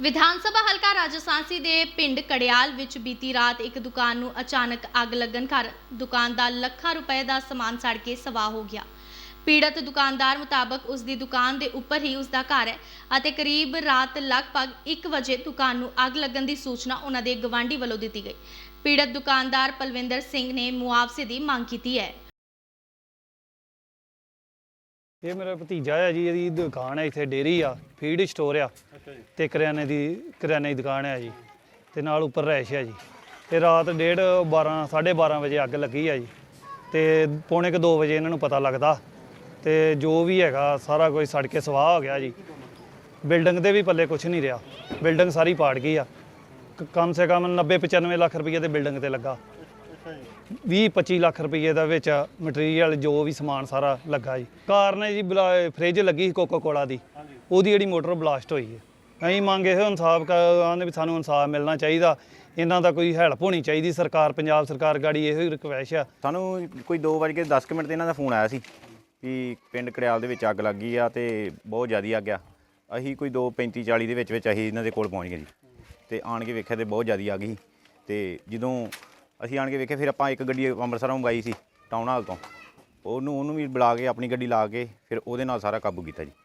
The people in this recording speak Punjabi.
ਵਿਧਾਨ ਸਭਾ ਹਲਕਾ ਰਾਜਸਾਂਸੀ ਦੇ ਪਿੰਡ ਕੜਿਆਲ ਵਿੱਚ ਬੀਤੀ ਰਾਤ ਇੱਕ ਦੁਕਾਨ ਨੂੰ ਅਚਾਨਕ ਅੱਗ ਲੱਗਣ ਕਾਰਨ ਦੁਕਾਨ ਦਾ ਲੱਖਾਂ ਰੁਪਏ ਦਾ ਸਮਾਨ ਸੜ ਕੇ ਸਵਾਹ ਹੋ ਗਿਆ। ਪੀੜਤ ਦੁਕਾਨਦਾਰ ਮੁਤਾਬਕ ਉਸ ਦੀ ਦੁਕਾਨ ਦੇ ਉੱਪਰ ਹੀ ਉਸ ਦਾ ਘਰ ਹੈ ਅਤੇ ਕਰੀਬ ਰਾਤ ਲਗਭਗ 1 ਵਜੇ ਦੁਕਾਨ ਨੂੰ ਅੱਗ ਲੱਗਣ ਦੀ ਸੂਚਨਾ ਉਹਨਾਂ ਦੇ ਗਵਾਂਢੀ ਵੱਲੋਂ ਦਿੱਤੀ ਗਈ। ਪੀੜਤ ਦੁਕਾਨਦਾਰ ਪਲਵਿੰਦਰ ਸਿੰਘ ਨੇ ਮੁਆਵਜ਼ੇ ਦੀ ਮੰਗ ਕੀਤੀ ਹੈ। ਇਹ ਮੇਰਾ ਭਤੀਜਾ ਹੈ ਜੀ, ਇਹਦੀ ਦੁਕਾਨ ਹੈ, ਇੱਥੇ ਡੇਰੀ ਆ, ਫੀਡ ਸਟੋਰ ਆ। ਤੇ ਕਰਿਆਨੇ ਦੀ ਕਰਿਆਨੇ ਦੀ ਦੁਕਾਨ ਹੈ ਜੀ। ਤੇ ਨਾਲ ਉੱਪਰ ਰੈਸ਼ ਹੈ ਜੀ। ਤੇ ਰਾਤ ਡੇਢ 12 12:30 ਵਜੇ ਅੱਗ ਲੱਗੀ ਆ ਜੀ। ਤੇ ਪੌਣੇ ਕੁ 2 ਵਜੇ ਇਹਨਾਂ ਨੂੰ ਪਤਾ ਲੱਗਦਾ। ਤੇ ਜੋ ਵੀ ਹੈਗਾ ਸਾਰਾ ਕੁਝ ਸੜ ਕੇ ਸਵਾਹ ਹੋ ਗਿਆ ਜੀ। ਬਿਲਡਿੰਗ ਦੇ ਵੀ ਪੱਲੇ ਕੁਝ ਨਹੀਂ ਰਿਹਾ। ਬਿਲਡਿੰਗ ਸਾਰੀ ਪਾੜ ਗਈ ਆ। ਕਮ ਸੇ ਕਮ 90 95 ਲੱਖ ਰੁਪਏ ਦੇ ਬਿਲਡਿੰਗ ਤੇ ਲੱਗਾ। 20 25 ਲੱਖ ਰੁਪਏ ਦਾ ਵਿੱਚ ਮਟੀਰੀਅਲ ਜੋ ਵੀ ਸਮਾਨ ਸਾਰਾ ਲੱਗਾ ਜੀ। ਕਾਰਨ ਹੈ ਜੀ ਫ੍ਰਿਜ ਲੱਗੀ ਕੋਕੋ ਕੋਲਾ ਦੀ। ਉਹਦੀ ਜਿਹੜੀ ਮੋਟਰ ਬਲਾਸਟ ਹੋਈ ਹੈ। ਅਸੀਂ ਮੰਗ ਇਹ ਇਨਸਾਫ ਆਂਦੇ ਵੀ ਸਾਨੂੰ ਇਨਸਾਫ ਮਿਲਣਾ ਚਾਹੀਦਾ। ਇਹਨਾਂ ਦਾ ਕੋਈ ਹੈਲਪ ਹੋਣੀ ਚਾਹੀਦੀ ਸਰਕਾਰ, ਪੰਜਾਬ ਸਰਕਾਰ ਗਾੜੀ ਇਹੋ ਹੀ ਰਿਕਵੈਸਟ ਆ। ਸਾਨੂੰ ਕੋਈ 2:10 ਮਿੰਟ ਤੇ ਇਹਨਾਂ ਦਾ ਫੋਨ ਆਇਆ ਸੀ ਵੀ ਪਿੰਡ ਕੜਿਆਲ ਦੇ ਵਿੱਚ ਅੱਗ ਲੱਗ ਗਈ ਆ ਤੇ ਬਹੁਤ ਜ਼ਿਆਦਾ ਅੱਗ ਆ। ਅਸੀਂ ਕੋਈ 2:35 40 ਦੇ ਵਿੱਚ ਵਿੱਚ ਅਸੀਂ ਇਹਨਾਂ ਦੇ ਕੋਲ ਪਹੁੰਚ ਗਏ ਜੀ। ਤੇ ਆਣ ਕੇ ਵੇਖਿਆ ਤੇ ਬਹੁਤ ਜ਼ਿਆਦਾ ਅੱਗ ਸੀ। ਤੇ ਜਦੋਂ ਅਸੀਂ ਆਣ ਕੇ ਵੇਖਿਆ ਫਿਰ ਆਪਾਂ ਇੱਕ ਗੱਡੀ ਅੰਮ੍ਰਿਤਸਰੋਂ ਮੰਗਾਈ ਸੀ, ਟਾਊਨ ਹਾਲ ਤੋਂ। ਉਹਨੂੰ ਉਹਨੂੰ ਵੀ ਬੁਲਾ ਕੇ ਆਪਣੀ ਗੱਡੀ ਲਾ ਕੇ ਫਿਰ ਉਹਦੇ ਨਾਲ ਸਾਰਾ ਕਾਬੂ ਕੀਤਾ ਜੀ।